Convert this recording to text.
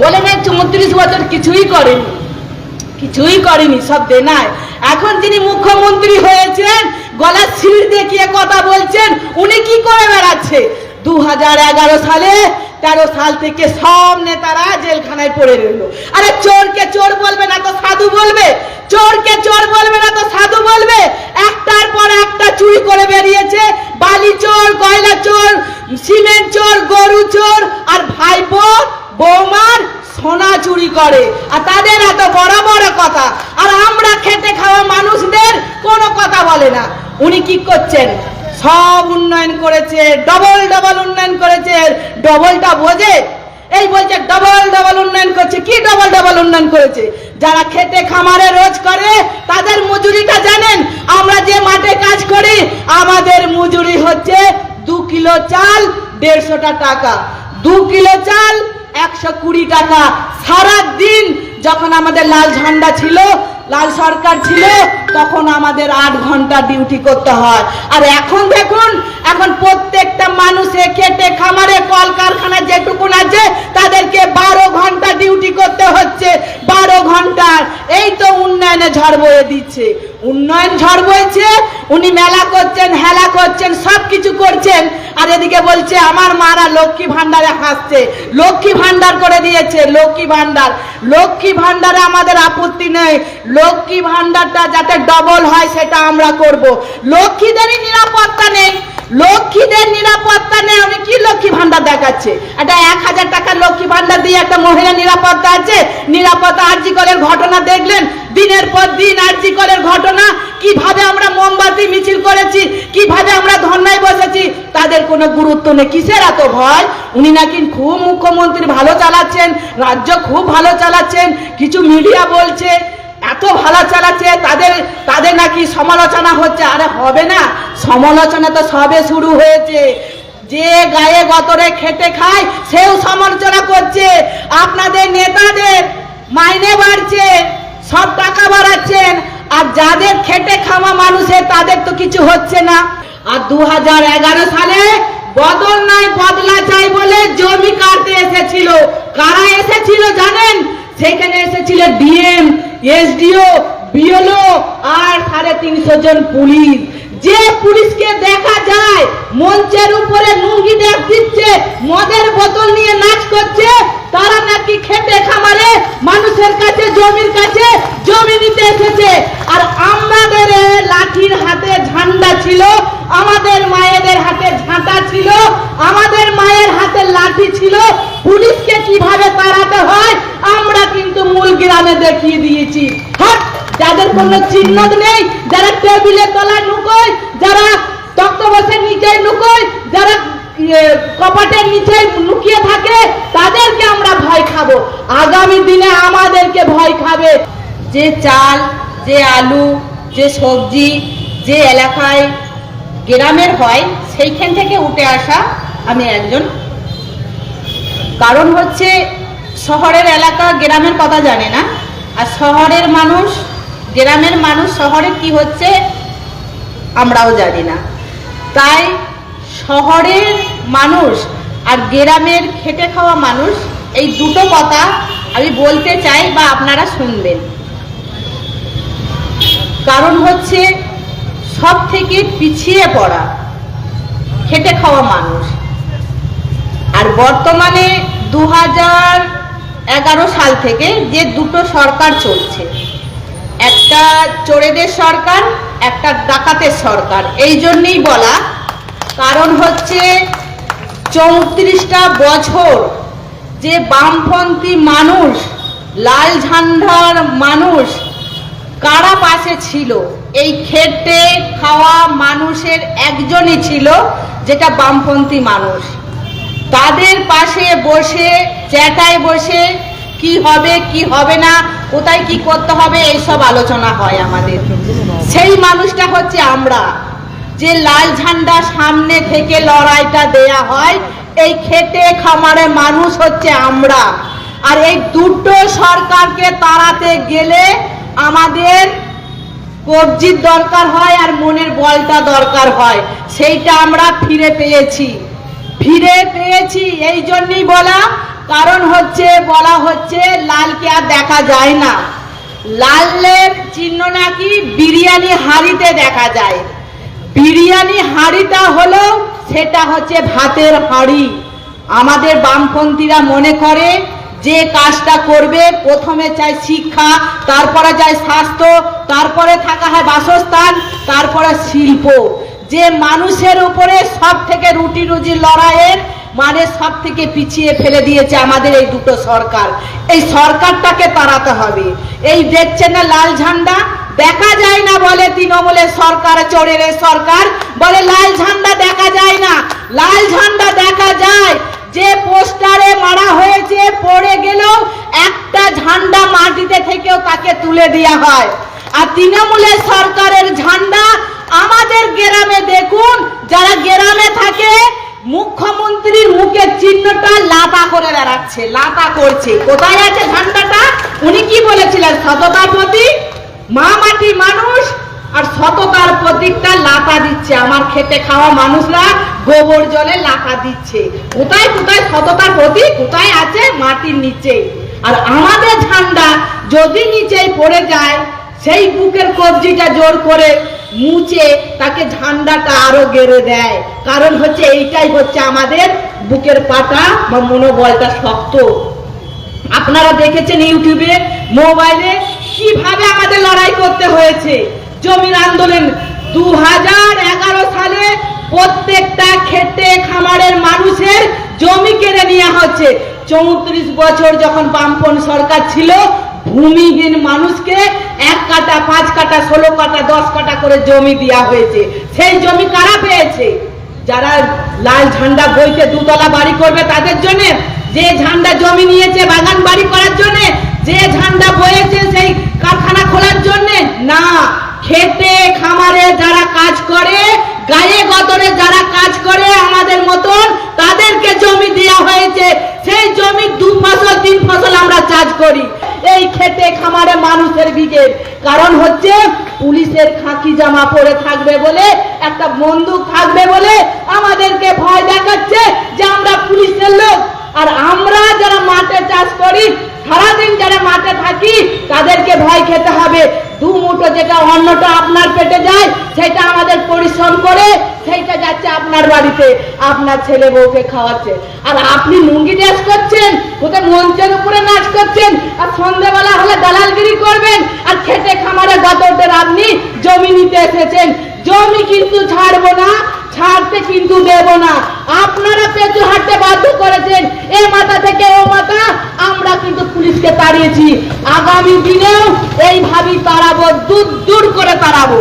বলে না চৌত্রিশ বছর কিছুই করেনি। কিছুই করেনি, সব দেনায়। এখন যিনি মুখ্যমন্ত্রী হয়েছেন, গলার সিঁড়ি দেখিয়ে কথা বলছেন, উনি কি করে বেড়াচ্ছে? দু সালে তেরো সাল থেকে সব নেতারা জেলখানায় পড়ে রইল। আরে চোরকে চোর বলবে না তো সাধু বলবে? চোরকে চোর বলবে না তো সাধু বলবে? একটার পর একটা চুরি করে বেরিয়েছে। বালি চোর কয়লা চোর, সিমেন্ট চোর, গরু চোর, আর ভাইপো বৌমার সোনা চুরি করে। আর তাদের এত বড় বড় কথা। আর আমরা খেটে খাওয়া মানুষদের কোনো কথা বলে না। উনি কি করছেন? সব উন্নয়ন করেছে, ডবল ডবল উন্নয়ন করেছে, ডবলটা বোঝে? এই বলছে, ডবল ডবল উন্নয়ন করছে। কি ডবল ডবল উন্নয়ন করেছে? যারা খেতে খামারে রোজ করে, তাদের মজুরিটা জানেন? আমরা যে মাঠে কাজ করি, আমাদের মজুরি হচ্ছে দু কিলো চাল দেড়শোটা টাকা। দু কিলো চাল একশো কুড়ি টাকা। সারা দিন যখন আমাদের লাল ঝান্ডা ছিল, লাল সরকার ছিল, তখন আমাদের আট ঘণ্টা ডিউটি করতে হয়। আর এখন দেখুন, এখন প্রত্যেকটা মানুষে খেটে খামারে কলকারখানায় যেটুকুন আছে, তাদেরকে বারো ঘণ্টা ডিউটি করতে হচ্ছে। বারো ঘণ্টার এই তো উন্নয়নে ঝড় বয়ে দিচ্ছে। উন্নয়ন ঝড় বইছে, উনি মেলা করছেন, হেলা করছেন সব কিছু করছেন, আর এদিকে বলছে, আমার মারা লক্ষ্মী ভান্ডারে হাসছে, লক্ষ্মী ভান্ডার করে দিয়েছে, লক্ষ্মী ভান্ডার লক্ষ্মী ভান্ডারে আমাদের আপত্তি নেই, লক্ষ্মী ভান্ডারটা যাতে ডবল হয়, সেটা আমরা করব। লক্ষ্মীদেরই নিরাপত্তা নেই লক্ষ্মীদের নিরাপত্তা নেই। উনি কি লক্ষ্মী ভান্ডার দেখাচ্ছে? একটা এক হাজার টাকা লক্ষ্মী ভান্ডার দিয়ে একটা মহিলা নিরাপত্তা আছে। নিরাপত্তা আরজি কলের ঘটনা দেখলেন। দিনের পর দিন আরজি কলের ঘটনা। কীভাবে আমরা মোমবাতি, মিছিল করেছি? কীভাবে আমরা ধর্নায় বসেছি? তাদের কোনো গুরুত্ব নেই। কিসের এত ভয়? উনি নাকি খুব মুখ্যমন্ত্রী ভালো চালাচ্ছেন, রাজ্য খুব ভালো চালাচ্ছেন। কিছু মিডিয়া বলছে ভালো চালাচ্ছে, তাদের তাদের নাকি সমালোচনা হচ্ছে। আরে হবে না, সমালোচনা তো সবে শুরু হয়েছে। যে গায়ে গতরে খেটে খায়, সেও সমালোচনা করছে। আপনাদের নেতাদের মাইনে বাড়ছে, সব টাকা বাড়াচ্ছেন। আর যাদের খেটে খাওয়া মানুষের, তাদের তো কিছু হচ্ছে না। আর দু হাজার এগারো সালে বদল নাই বদলা চাই বলে জমি কাটতে এসেছিল। কারা এসেছিল জানেন? সেখানে এসেছিল ডিএম, এসডিও, বিএলও আর সাড়ে তিনশো জন পুলিশ। যে পুলিশকে দেখা যায়, মঞ্চের উপরে লুঙ্গি দেখ দিচ্ছে, মদের বোতল নিয়ে নাচ করছে তারা নাকি খেতে খামারে মানুষের কাছে, জমির কাছে, জমি নিতে এসেছে। আর আমাদের লাঠির হাতে ঝান্ডা ছিল, আমাদের মায়েদের হাতে ঝাঁটা ছিল, আমাদের মায়ের হাতে লাঠি ছিল। পুলিশকে কীভাবে তাড়াতে হয়, আমরা কিন্তু মূল গ্রামে দেখিয়ে দিয়েছি। যাদের কোনো চিহ্ন নেই, যারা টেবিলে তলায় নুকোয়, যারা তক্তবসের নিচে নুকোয়, যারা কপাটের নিচে লুকিয়ে থাকে, তাদেরকে আমরা ভয় খাব। আগামী দিনে আমাদেরকে ভয় খাবে যে চাল, যে আলু, যে সবজি, যে এলাকায় গ্রামের হয়, সেইখান থেকে উঠে আসা আমি একজন। কারণ হচ্ছে শহরের এলাকা গ্রামের কথা জানে না। আর শহরের মানুষ, গ্রামের মানুষ, শহরে কি হচ্ছে আমরাও জানি না। তাই শহরের মানুষ আর গ্রামের খেটে খাওয়া মানুষ, এই দুটো কথা আমি বলতে চাই বা আপনারা শুনবেন। কারণ হচ্ছে সব থেকে পিছিয়ে পড়া খেটে খাওয়া মানুষ। আর বর্তমানে দু এগারো সাল থেকে যে দুটো সরকার চলছে, একটা চোরেদের সরকার, একটা ডাকাতের সরকার, এই জন্যই বলা কারণ হচ্ছে চৌত্রিশটা বছর যে বামপন্থী মানুষ, লাল ঝান্ডার মানুষ, কারা পাশে ছিল? এই খেটে খাওয়া মানুষের একজনই ছিল, যেটা বামপন্থী মানুষ। তাদের পাশে বসে, চ্যাটায় বসে কি হবে কি হবে না, কোথায় কি করতে হবে, এইসব আলোচনা হয় আমাদের। সেই মানুষটা হচ্ছে আমরা। যে লাল ঝান্ডা সামনে থেকে লড়াইটা দেয়া হয়, এই খেটে খামারে মানুষ হচ্ছে আমরা। আর এই দুটো সরকারকে তাড়াতে গেলে আমাদের কবজির দরকার হয় আর মনের বলটা দরকার হয়। সেইটা আমরা ফিরে পেয়েছি। ফিরে পেয়েছি, এই জন্যই বলা, কারণ হচ্ছে, বলা হচ্ছে, লালকে আর দেখা যায় না। লালের চিহ্ন নাকি বিরিয়ানি হাড়িতে দেখা যায়। বিরিয়ানি হাঁড়িটা হলো, সেটা হচ্ছে ভাতের হাঁড়ি। আমাদের বামপন্থীরা মনে করে যে কাজটা করবে, প্রথমে চাই শিক্ষা, তারপরে চাই স্বাস্থ্য, তারপরে থাকা হয় বাসস্থান, তারপরে শিল্প। যে মানুষের উপরে সব থেকে রুটি রুজি লড়াইয়ের মানে সব থেকে পিছিয়ে ফেলে দিয়েছে আমাদের এই দুটো সরকার। এই সরকারটাকে তাড়াতে হবে। এই দেখছে না লাল ঝান্ডা? বলে তৃণমূলের সরকার, চোরের সরকার। বলে লাল ঝান্ডা দেখা যায় না। লাল ঝান্ডা দেখা যায়। যে পোস্টারে মারা হয়েছে, পড়ে গেলেও একটা ঝান্ডা মাটিতে থেকেও তাকে তুলে দেওয়া হয়। আর তৃণমূলের সরকারের ঝান্ডা আমাদের গ্রামে দেখুন, যারা গ্রামে থাকে, মুখ্যমন্ত্রীর মুখের চিহ্নটা লাতা করে বেড়াচ্ছে, লাতা করছে। কোথায় আছে ঝান্ডাটা? উনি কি বলেছিলেন? সততার প্রতীক? মা মাটি মানুষ, আর সততার প্রতীকটা লাতা দিচ্ছে। আমার খেতে খাওয়া মানুষরা গোবর জলে লাতা দিচ্ছে। কোথায় কোথায় সততার প্রতীক, কোথায় আছে মাটির নিচে। আর আমাদের ঝান্ডা যদি নিচেই পড়ে যায়, সেই বুকের কবজিটা জোর করে মুছে তাকে ঝান্ডাটা আরও গেড়ে দেয়। কারণ হচ্ছে এইটাই হচ্ছে আমাদের বুকের পাটা বা মনোবলটা শক্ত। আপনারা দেখেছেন ইউটিউবে, মোবাইলে কীভাবে আমাদের লড়াই করতে হয়েছে? জমির আন্দোলন দু হাজার এগারো সালে প্রত্যেকটা খেটে খামারের মানুষের জমি কেড়ে নেওয়া হচ্ছে। চৌত্রিশ বছর যখন বামপন সরকার ছিল, ভূমিহীন মানুষকে এক কাটা, পাঁচ কাটা, ষোলো কাটা, দশ কাটা করে জমি দেওয়া হয়েছে। সেই জমি কারা পেয়েছে? যারা লাল ঝান্ডা বইতে দুতলা বাড়ি করবে তাদের জন্য? যে ঝান্ডা জমি নিয়েছে বাগান বাড়ি করার জন্য? যে ঝান্ডা বয়েছে সেই কারখানা খোলার জন্য? না। খেতে, খামারে যারা কাজ করে, গায়ে গতরে যারা কাজ করে আমাদের মতন, তাদেরকে জমি দেওয়া হয়েছে। সেই জমি দু ফসল, তিন ফসল আমরা চাষ করি। এই খেতে, খামারে মানুষের বিঘের কারণ হচ্ছে পুলিশের খাঁকি জামা পরে থাকবে বলে, একটা বন্দুক থাকবে বলে আমাদেরকে ভয় দেখাচ্ছে যে আমরা পুলিশের লোক। আর আমরা যারা মাঠে চাষ করি সারাদিন যারা মাঠে থাকি, তাদেরকে ভয় খেতে হবে। দু মুঠো যেটা অন্যটা আপনার পেটে যায়, সেটা আমাদের পরিশ্রম করে, সেইটা যাচ্ছে আপনার বাড়িতে। আপনার ছেলে বউকে খাওয়াচ্ছে। আর আপনি লুঙ্গি ড্যাস করছেন, কোথায় মঞ্চের উপরে নাচ করছেন, আর সন্ধ্যেবেলা হলে দালালগিরি করবেন, আর খেটে খামারে গতরদের আপনি জমি নিতে এসেছেন। জমি কিন্তু ছাড়বো না ছাড়তে কিন্তু দেব না। আপনারা পেঁচু হাঁটতে বাধ্য করেছেন। এ মাথা থেকে ও মাথা, আমরা কিন্তু পুলিশকে তাড়িয়েছি। আগামী দিনেও এইভাবেই তাড়াবো, দূর দূর করে তাড়াবো।